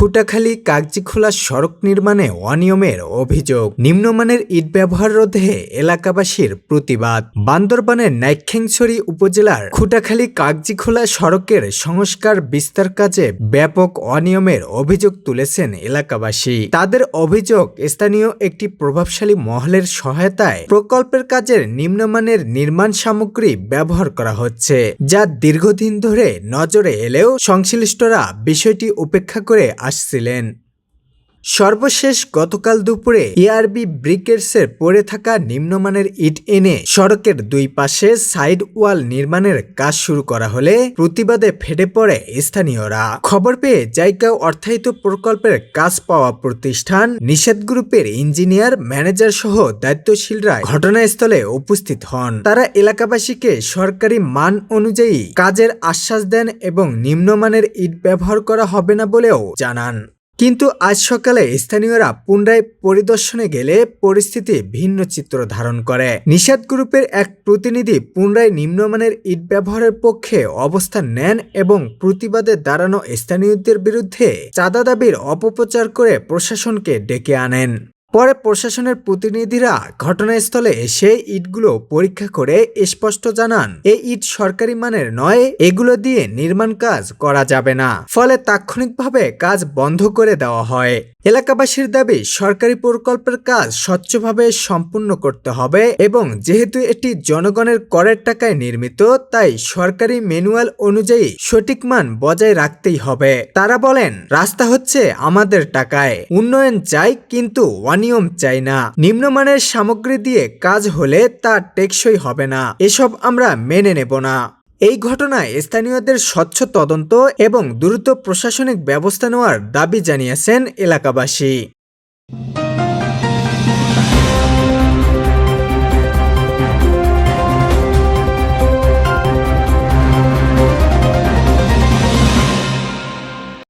খুটাখালী কাগজিখোলা সড়ক নির্মাণে অনিয়মের অভিযোগ। নিম্নমানের ইট ব্যবহার রোধে এলাকাবাসীর প্রতিবাদ। বান্দরবানের নাইক্ষেংছড়ি উপজেলার খুটাখালী কাগজিখোলা সড়কের সংস্কার বিস্তার কাজে ব্যাপক অনিয়মের অভিযোগ তুলেছেন এলাকাবাসী। তাদের অভিযোগ, স্থানীয় একটি প্রভাবশালী মহলের সহায়তায় প্রকল্পের কাজের নিম্নমানের নির্মাণ সামগ্রী ব্যবহার করা হচ্ছে, যা দীর্ঘদিন ধরে নজরে এলেও সংশ্লিষ্টরা বিষয়টি উপেক্ষা করে আসছিলেন। সর্বশেষ গতকাল দুপুরে এআরবি ব্রিকেটসের পড়ে থাকা নিম্নমানের ইট এনে সড়কের দুই পাশে সাইড ওয়াল নির্মাণের কাজ শুরু করা হলে প্রতিবাদে ফেটে পড়ে স্থানীয়রা। খবর পেয়ে জায়গা অর্থায়িত প্রকল্পের কাজ পাওয়া প্রতিষ্ঠান নিষেধ গ্রুপের ইঞ্জিনিয়ার, ম্যানেজার সহ দায়িত্বশীলরা ঘটনাস্থলে উপস্থিত হন। তারা এলাকাবাসীকে সরকারি মান অনুযায়ী কাজের আশ্বাস দেন এবং নিম্নমানের ইট ব্যবহার করা হবে না বলেও জানান। কিন্তু আজ সকালে স্থানীয়রা পুনরায় পরিদর্শনে গেলে পরিস্থিতি ভিন্ন চিত্র ধারণ করে। নিষাদ গ্রুপের এক প্রতিনিধি পুনরায় নিম্নমানের ইট ব্যবহারের পক্ষে অবস্থান নেন এবং প্রতিবাদে দাঁড়ানো স্থানীয়দের বিরুদ্ধে চাঁদা দাবির অপপ্রচার করে প্রশাসনকে ডেকে আনেন। পরে প্রশাসনের প্রতিনিধিরা ঘটনাস্থলে এসে ইটগুলো পরীক্ষা করে স্পষ্ট জানান এই ইট সরকারি মানের নয়, এগুলো দিয়ে নির্মাণ কাজ করা যাবে না। ফলে তাৎক্ষণিকভাবে কাজ বন্ধ করে দেওয়া হয়। এলাকাবাসীর দাবি, সরকারি প্রকল্পের কাজ স্বচ্ছভাবে সম্পূর্ণ করতে হবে এবং যেহেতু এটি জনগণের করের টাকায় নির্মিত, তাই সরকারি ম্যানুয়াল অনুযায়ী সঠিক মান বজায় রাখতেই হবে। তারা বলেন, রাস্তা হচ্ছে আমাদের টাকায়। উন্নয়ন চাই, কিন্তু অনিয়ম চাই না। নিম্নমানের সামগ্রী দিয়ে কাজ হলে তা টেকসই হবে না। এসব আমরা মেনে নেব না। এই ঘটনায় স্থানীয়দের স্বচ্ছ তদন্ত এবং দ্রুত প্রশাসনিক ব্যবস্থা নেওয়ার দাবি জানিয়েছেন এলাকাবাসী।